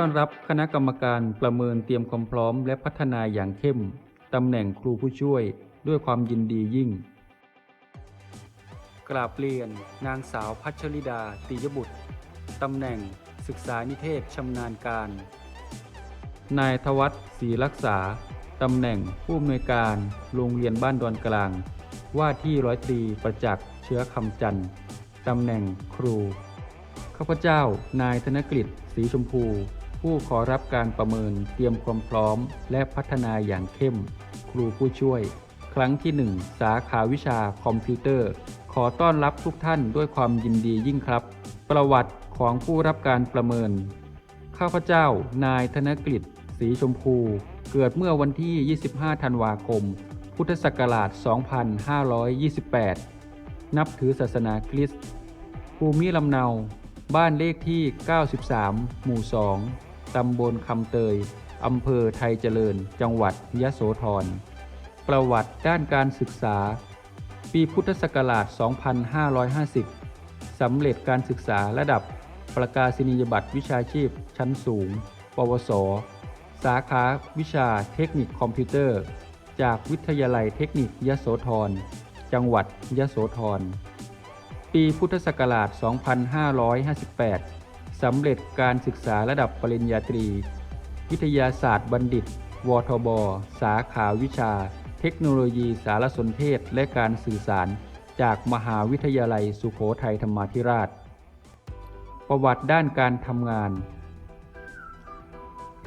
ต้อนรับคณะกรรมการประเมินเตรียมความพร้อมและพัฒนาอย่างเข้ม ตำแหน่งครูผู้ช่วยด้วยความยินดียิ่ง กราบเรียน นางสาวพัชริดาตียบุตร ตำแหน่งศึกษานิเทศชำนาญการ นายทวัฒน์ศรีรักษา ตำแหน่งผู้อำนวยการโรงเรียนบ้านดอนกลาง ว่าที่ร้อยตรีประจักษ์เชื้อคำจันทร์ตำแหน่งครู ข้าพเจ้านายธนกฤษศรีชมพู ผู้ขอรับการประเมินเตรียมความพร้อม และพัฒนาอย่างเข้ม ครูผู้ช่วย ครั้งที่ 1 สาขาวิชาคอมพิวเตอร์ ขอต้อนรับทุกท่านด้วยความยินดียิ่งครับ ประวัติของผู้รับการประเมิน ข้าพเจ้า นายธนกฤษศรีชมพู เกิดเมื่อวันที่ 25 ธันวาคม พุทธศักราช 2528 นับถือศาสนาคริสต์ภูมิลำเนา บ้านเลขที่ 93 หมู่ 2 ตำบลคำเตย อำเภอไทยเจริญ จังหวัดยะโสธร ประวัติด้านการศึกษา ปีพุทธศักราช 2550 สำเร็จการศึกษาระดับประกาศนียบัตรวิชาชีพ ชั้นสูง ปวส สาขาวิชาเทคนิคคอมพิวเตอร์ จากวิทยาลัยเทคนิคยะโสธร จังหวัดยะโสธร ปีพุทธศักราช 2558 สำเร็จการศึกษาระดับปริญญาตรี วิทยาศาสตร์บัณฑิต วทบ สาขาวิชา เทคโนโลยีสารสนเทศและการสื่อสาร จากมหาวิทยาลัยสุโขทัยธรรมาธิราช ประวัติด้านการทำงาน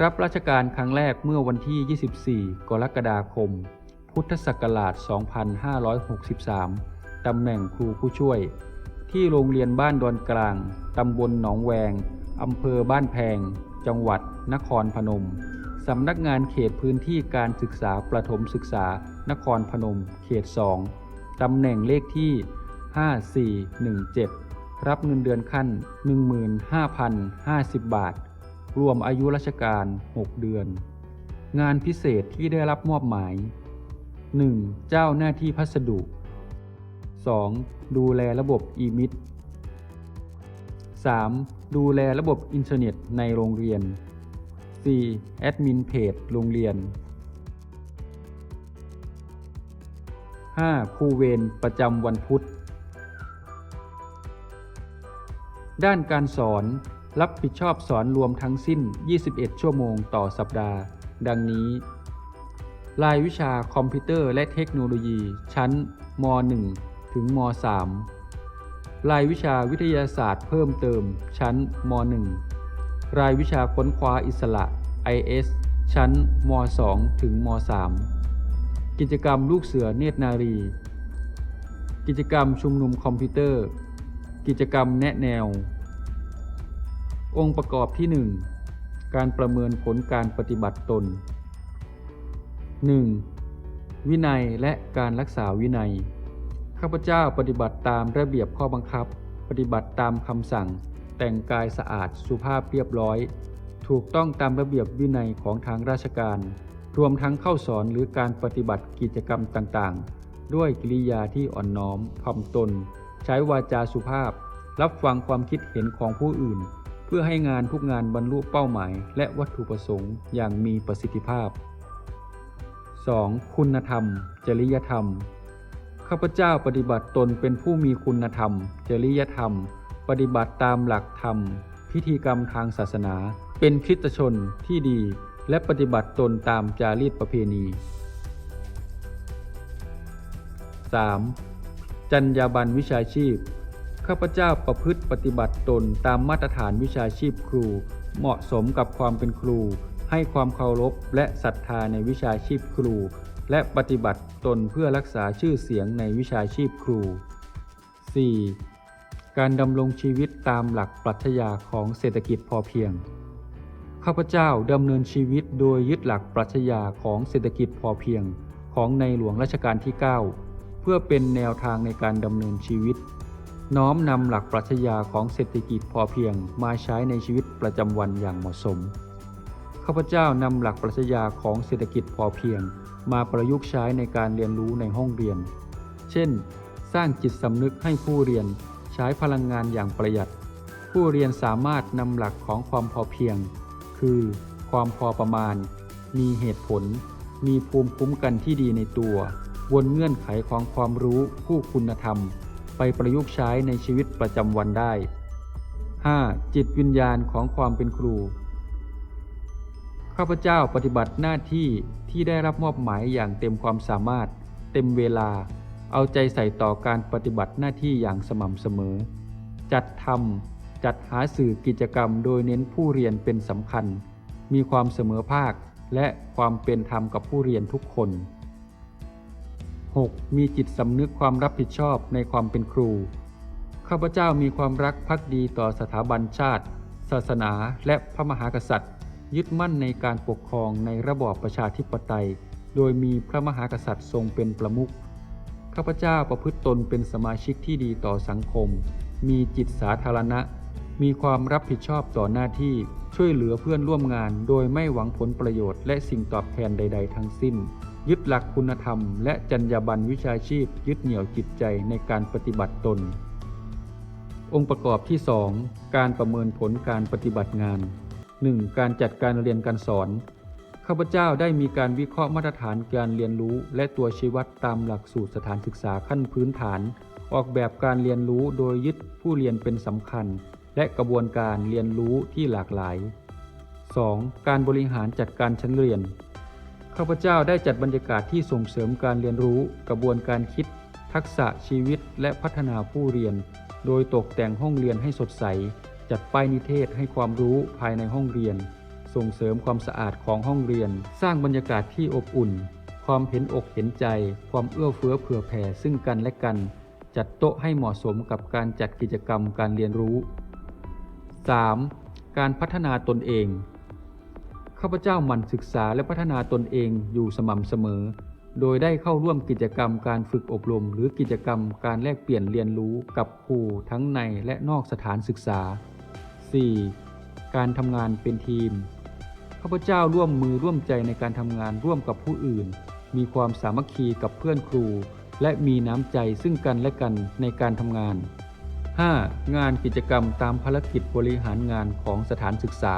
รับราชการครั้งแรกเมื่อวันที่ 24 กรกฎาคม พุทธศักราช 2563 ตำแหน่งครูผู้ช่วย ที่โรงเรียนบ้านดอนกลาง ตำบลหนองแวง อำเภอบ้านแพง จังหวัด นครพนม สำนักงานเขตพื้นที่การศึกษาประถมศึกษา นครพนม เขต 2 ตำแหน่งเลขที่ 5417 รับเงินเดือนขั้น 15,050 บาท รวมอายุราชการ 6 เดือน งานพิเศษที่ได้รับมอบหมาย 1. เจ้าหน้าที่พัสดุ 2. ดูแลระบบอีมิต 3. ดูแลระบบอินเทอร์เน็ตในโรงเรียน 4. แอดมินเพจโรงเรียน 5. ครูเวรประจำวันพุธ ด้านการสอนรับผิดชอบสอนรวมทั้งสิ้น 21 ชั่วโมงต่อสัปดาห์ ดังนี้ รายวิชาคอมพิวเตอร์และเทคโนโลยีชั้นม .1 ถึงม .3 รายวิชาวิทยาศาสตร์เพิ่มเติม ชั้นม .1 รายวิชาค้นคว้าอิสระ IS ชั้นม .2 ถึงม .3 กิจกรรมลูกเสือเนตรนารี กิจกรรมชุมนุมคอมพิวเตอร์ กิจกรรมแนะแนว องค์ประกอบที่ 1 การประเมินผลการปฏิบัติตน 1. วินัยและการรักษาวินัย ข้าพเจ้าปฏิบัติตามระเบียบข้อบังคับ ปฏิบัติตามคำสั่ง แต่งกายสะอาดสุภาพเรียบร้อย ถูกต้องตามระเบียบวินัยของทางราชการ รวมทั้งเข้าสอนหรือการปฏิบัติกิจกรรมต่างๆ ด้วยกิริยาที่อ่อนน้อมถ่อมตน ใช้วาจาสุภาพ รับฟังความคิดเห็นของผู้อื่น เพื่อให้งานทุกงานบรรลุเป้าหมาย และวัตถุประสงค์อย่างมีประสิทธิภาพ 2. คุณธรรม จริยธรรม ข้าพเจ้าปฏิบัติตนเป็นผู้มีคุณธรรม จริยธรรม ปฏิบัติตามหลักธรรม พิธีกรรมทางศาสนา เป็นคริสตชนที่ดี และปฏิบัติตนตามจารีตประเพณี 3. จรรยาบรรณวิชาชีพ ข้าพเจ้าประพฤติปฏิบัติตนตามมาตรฐานวิชาชีพครู เหมาะสมกับความเป็นครู ให้ความเคารพและศรัทธาในวิชาชีพครู และปฏิบัติตนเพื่อรักษาชื่อเสียงในวิชาชีพครู 4. การดำรงชีวิตตามหลักปรัชญาของเศรษฐกิจพอเพียง ข้าพเจ้าดำเนินชีวิตโดยยึดหลักปรัชญาของเศรษฐกิจพอเพียง ของในหลวงรัชกาลที่ 9 เพื่อเป็นแนวทางในการดำเนินชีวิต น้อมนำหลักปรัชญาของเศรษฐกิจพอเพียงมาใช้ในชีวิตประจำวันอย่างเหมาะสม ข้าพเจ้านำหลักปรัชญาของเศรษฐกิจพอเพียง มาประยุกต์ใช้ในการเรียนรู้ในห้องเรียน เช่น สร้างจิตสำนึกให้ผู้เรียนใช้พลังงานอย่างประหยัด ผู้เรียนสามารถนำหลักของความพอเพียง คือ ความพอประมาณ มีเหตุผล มีภูมิคุ้มกันที่ดีในตัว วนเงื่อนไขของความรู้ผู้คุณธรรม ไปประยุกต์ใช้ในชีวิตประจำวันได้ 5. จิตวิญญาณของความเป็นครู ข้าพเจ้าปฏิบัติหน้าที่ที่ได้รับมอบหมายอย่างเต็มความสามารถ เต็มเวลา เอาใจใส่ต่อการปฏิบัติหน้าที่อย่างสม่ำเสมอ จัดทำจัดหาสื่อกิจกรรม โดยเน้นผู้เรียนเป็นสำคัญ มีความเสมอภาค และความเป็นธรรมกับผู้เรียนทุกคน 6. มีจิตสำนึกความรับผิดชอบในความเป็นครู ข้าพเจ้ามีความรักภักดีต่อสถาบันชาติ ศาสนา และพระมหากษัตริย์ ยึดมั่นในการปกครองในระบอบประชาธิปไตย โดยมีพระมหากษัตริย์ทรงเป็นประมุข ข้าพเจ้าประพฤติตนเป็นสมาชิกที่ดีต่อสังคม มีจิตสาธารณะ มีความรับผิดชอบต่อหน้าที่ ช่วยเหลือเพื่อนร่วมงาน โดยไม่หวังผลประโยชน์และสิ่งตอบแทนใด ๆ ทั้งสิ้น ยึดหลักคุณธรรม และจรรยาบรรณวิชาชีพ ยึดเหนี่ยวจิตใจในการปฏิบัติตนองค์ประกอบที่ 2 การประเมินผลการปฏิบัติงาน 1. การจัดการเรียนการสอน ข้าพเจ้าได้มีการวิเคราะห์มาตรฐานการเรียนรู้ และตัวชี้วัดตามหลักสูตรสถานศึกษาขั้นพื้นฐาน ออกแบบการเรียนรู้โดยยึดผู้เรียนเป็นสำคัญ และกระบวนการเรียนรู้ที่หลากหลาย 2. การบริหารจัดการชั้นเรียน ข้าพเจ้าได้จัดบรรยากาศที่ส่งเสริมการเรียนรู้ กระบวนการคิด ทักษะชีวิต และพัฒนาผู้เรียน โดยตกแต่งห้องเรียนให้สดใส จัดป้ายนิเทศให้ความรู้ภายในห้องเรียน ส่งเสริมความสะอาดของห้องเรียน สร้างบรรยากาศที่อบอุ่น ความเห็นอกเห็นใจ ความเอื้อเฟื้อเผื่อแผ่ซึ่งกันและกัน จัดโต๊ะให้เหมาะสมกับการจัดกิจกรรมการเรียนรู้ 3. การพัฒนาตนเอง ข้าพเจ้าหมั่นศึกษาและพัฒนาตนเองอยู่สม่ำเสมอ โดยได้เข้าร่วมกิจกรรมการฝึกอบรม หรือกิจกรรมการแลกเปลี่ยนเรียนรู้กับครูทั้งในและนอกสถานศึกษา 4. การทำงานเป็นทีม ข้าพเจ้าร่วมมือร่วมใจในการทำงานร่วมกับผู้อื่น มีความสามัคคีกับเพื่อนครู และมีน้ำใจซึ่งกันและกันในการทำงาน 5. งานกิจกรรมตามภารกิจบริหารงานของสถานศึกษา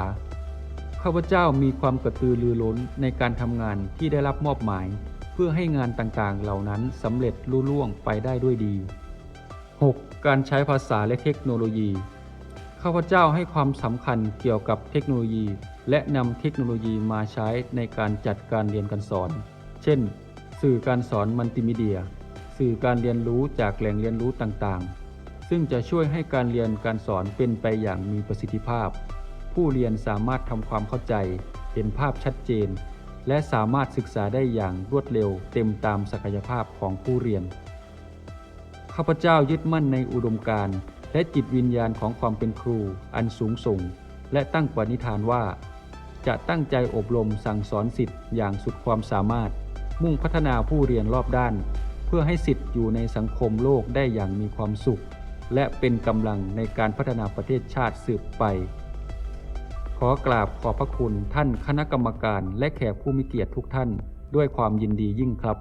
ข้าพเจ้ามีความกระตือรือร้นในการทำงานที่ได้รับมอบหมาย เพื่อให้งานต่างๆ เหล่านั้นสำเร็จลุล่วงไปได้ด้วยดี 6. การใช้ภาษาและเทคโนโลยี ข้าพเจ้าให้ความสำคัญเกี่ยวกับเทคโนโลยี และนำเทคโนโลยีมาใช้ในการจัดการเรียนการสอน เช่น สื่อการสอนมัลติมีเดีย สื่อการเรียนรู้จากแหล่งเรียนรู้ต่างๆ ซึ่งจะช่วยให้การเรียนการสอนเป็นไปอย่างมีประสิทธิภาพ ผู้เรียนสามารถทำความเข้าใจเห็นภาพชัดเจน และสามารถศึกษาได้อย่างรวดเร็วเต็มตามศักยภาพของผู้เรียน ข้าพเจ้ายึดมั่นในอุดมการณ์ และจิตวิญญาณของความเป็นครูอันสูงส่ง และตั้งปณิธานว่า จะตั้งใจอบรมสั่งสอนสิทธิ์อย่างสุดความสามารถ มุ่งพัฒนาผู้เรียนรอบด้าน เพื่อให้สิทธิ์อยู่ในสังคมโลกได้อย่างมีความสุข และเป็นกำลังในการพัฒนาประเทศชาติสืบไป ขอกราบขอบพระคุณท่านคณะกรรมการและแขกผู้มีเกียรติทุกท่าน ด้วยความยินดียิ่งครับ